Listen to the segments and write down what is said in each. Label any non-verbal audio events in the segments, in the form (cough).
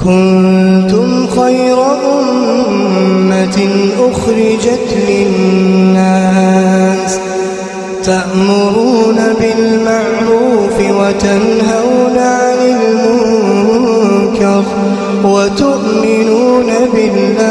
كنتم خير أمة أخرجت للناس تأمرون بالمعروف وتنهون عن المنكر وتؤمنون بالله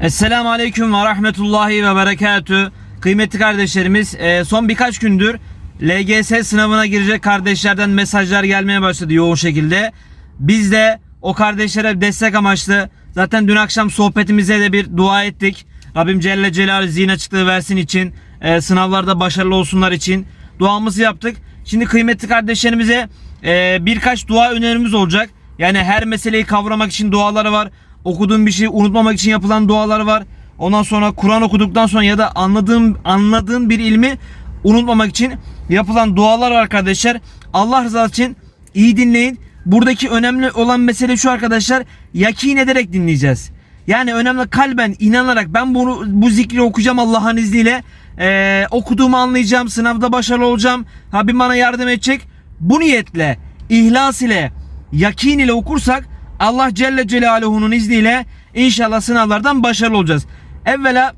Esselamu Aleyküm ve Rahmetullahi ve Berekatü. Kıymetli kardeşlerimiz e, son birkaç gündür LGS sınavına girecek kardeşlerden mesajlar gelmeye başladı yoğun şekilde. Biz de o kardeşlere destek amaçlı zaten dün akşam sohbetimize de bir dua ettik. Rabbim Celle Celaluhu zihin açıklığı versin için e, sınavlarda başarılı olsunlar için duamızı yaptık. Şimdi kıymetli kardeşlerimize e, birkaç dua önerimiz olacak. Yani her meseleyi kavramak için duaları var. Okuduğun bir şeyi unutmamak için yapılan dualar var. Ondan sonra Kur'an okuduktan sonra ya da anladığın anladığın bir ilmi unutmamak için yapılan dualar arkadaşlar. Allah rızası için iyi dinleyin. Buradaki önemli olan mesele şu arkadaşlar. Yakin ederek dinleyeceğiz. Yani önemli kalben inanarak ben bunu bu zikri okuyacağım Allah'ın izniyle. Ee, okuduğumu anlayacağım. Sınavda başarılı olacağım. Rabbim bana yardım edecek. Bu niyetle, ihlas ile, yakin ile okursak Allah Celle Celaluhu'nun izniyle inşallah sınavlardan başarılı olacağız. Evvela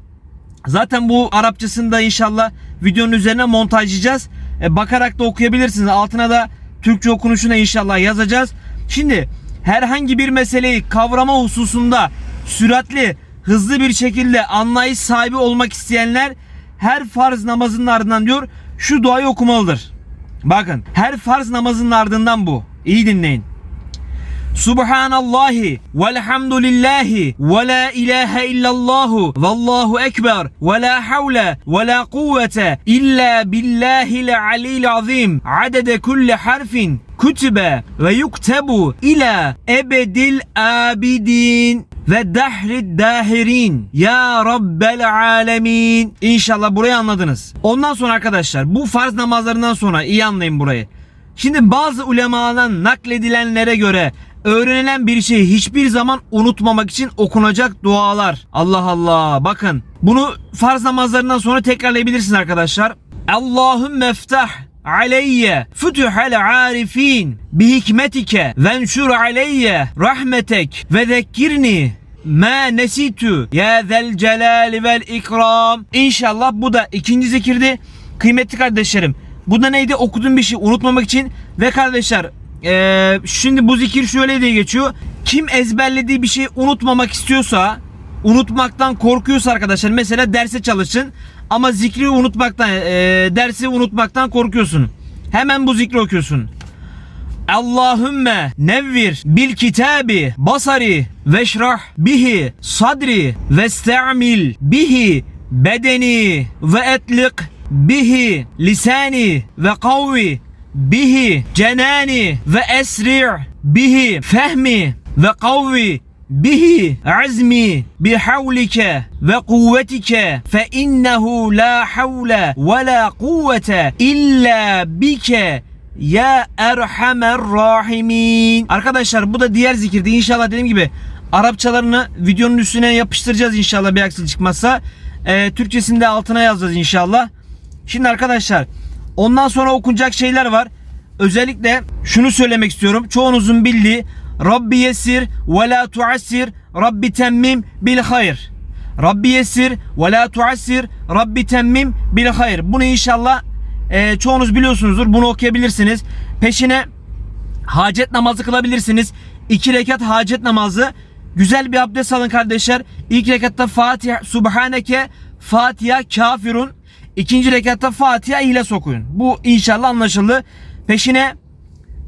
zaten bu Arapçasını da inşallah videonun üzerine montajlayacağız. E, bakarak da okuyabilirsiniz. Altına da Türkçe okunuşuna inşallah yazacağız. Şimdi herhangi bir meseleyi kavrama hususunda süratli, hızlı bir şekilde anlayış sahibi olmak isteyenler her farz namazının ardından diyor şu duayı okumalıdır. Bakın her farz namazının ardından bu. İyi dinleyin. Subhanallahi velhamdülillahi ve la ilahe illallahu vallahu ekber ve la havle ve la kuvvete illa billahil alil azim adede kulli harfin kütübe ve yuktebu ila ebedil abidin ve dahrid dahirin ya rabbel alemin İnşallah burayı anladınız. Ondan sonra arkadaşlar bu farz namazlarından sonra iyi anlayın burayı. Şimdi bazı ulemadan nakledilenlere göre öğrenilen bir şeyi hiçbir zaman unutmamak için okunacak dualar. Allah Allah. Bakın bunu farz namazlarından sonra tekrarlayabilirsiniz arkadaşlar. Allahümme eftah aleyye fütühel arifin bi hikmetike venşur aleyye rahmetek ve zekkirni ma nesitu ya zel celali vel ikram. İnşallah bu da ikinci zikirdi. Kıymetli kardeşlerim bu da neydi? Okuduğum bir şey unutmamak için ve kardeşler ee, şimdi bu zikir şöyle diye geçiyor. Kim ezberlediği bir şeyi unutmamak istiyorsa, unutmaktan korkuyorsa arkadaşlar mesela derse çalışın ama zikri unutmaktan, e, dersi unutmaktan korkuyorsun. Hemen bu zikri okuyorsun. Allahümme nevvir bil kitabi basari veşrah bihi sadri ve ste'mil bihi bedeni ve etlik bihi lisani ve kavvi bihi cenani ve esri' bihi fehmi ve kavvi bihi azmi bihavlike ve kuvvetike fe innehu la havle ve la kuvvete illa bike ya erhamer rahimin. Arkadaşlar bu da diğer zikirdi. İnşallah dediğim gibi Arapçalarını videonun üstüne yapıştıracağız inşallah bir aksilik çıkmazsa. Ee, Türkçesini de altına yazacağız inşallah. Şimdi arkadaşlar ondan sonra okunacak şeyler var. Özellikle şunu söylemek istiyorum. Çoğunuzun bildiği Rabbi yesir ve la tuassir Rabbi temmim bil hayr. Rabbi yesir ve la tuassir Rabbi temmim bil hayr. Bunu inşallah e, çoğunuz biliyorsunuzdur. Bunu okuyabilirsiniz. Peşine hacet namazı kılabilirsiniz. İki rekat hacet namazı. Güzel bir abdest alın kardeşler. İlk rekatta Fatiha, Subhaneke, Fatiha, Kafirun. İkinci rekatta Fatiha ile okuyun. Bu inşallah anlaşıldı. Peşine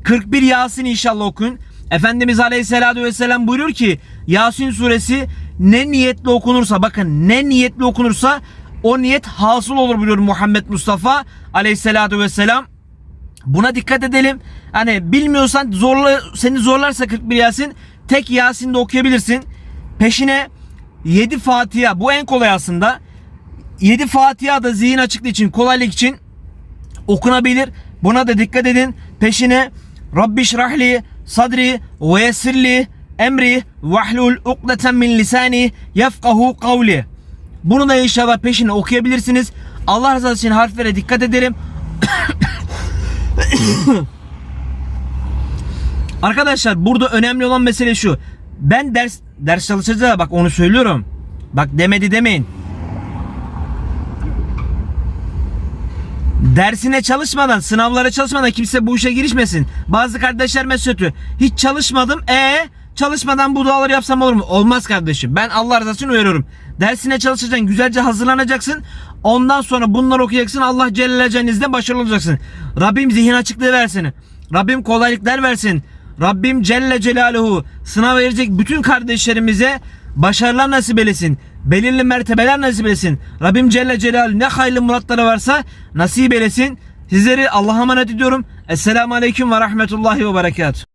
41 Yasin inşallah okuyun. Efendimiz Aleyhisselatü Vesselam buyuruyor ki Yasin suresi ne niyetle okunursa bakın ne niyetle okunursa o niyet hasıl olur buyuruyor Muhammed Mustafa Aleyhisselatü Vesselam. Buna dikkat edelim. Hani bilmiyorsan zorla seni zorlarsa 41 Yasin tek Yasin de okuyabilirsin. Peşine 7 Fatiha bu en kolay aslında. 7 Fatiha da zihin açıklığı için kolaylık için okunabilir. Buna da dikkat edin. Peşine Rabbi şrahli sadri ve yessirli emri vahlul ukdeten min lisani yefkahu kavli. Bunu da inşallah peşine okuyabilirsiniz. Allah rızası için harflere dikkat edelim. (coughs) Arkadaşlar burada önemli olan mesele şu. Ben ders ders çalışacağım bak onu söylüyorum. Bak demedi demeyin. Dersine çalışmadan, sınavlara çalışmadan kimse bu işe girişmesin. Bazı kardeşler mesutü. Hiç çalışmadım. E çalışmadan bu duaları yapsam olur mu? Olmaz kardeşim. Ben Allah rızası için uyarıyorum. Dersine çalışacaksın, güzelce hazırlanacaksın. Ondan sonra bunları okuyacaksın. Allah Celle Celle'nizde başarılı olacaksın. Rabbim zihin açıklığı versin. Rabbim kolaylıklar versin. Rabbim Celle Celaluhu sınav verecek bütün kardeşlerimize başarılar nasip eylesin. Belirli mertebeler nasip eylesin. Rabbim Celle Celaluhu ne hayırlı muratları varsa nasip eylesin. Sizleri Allah'a emanet ediyorum. Esselamu Aleyküm ve Rahmetullahi ve Berekatuhu.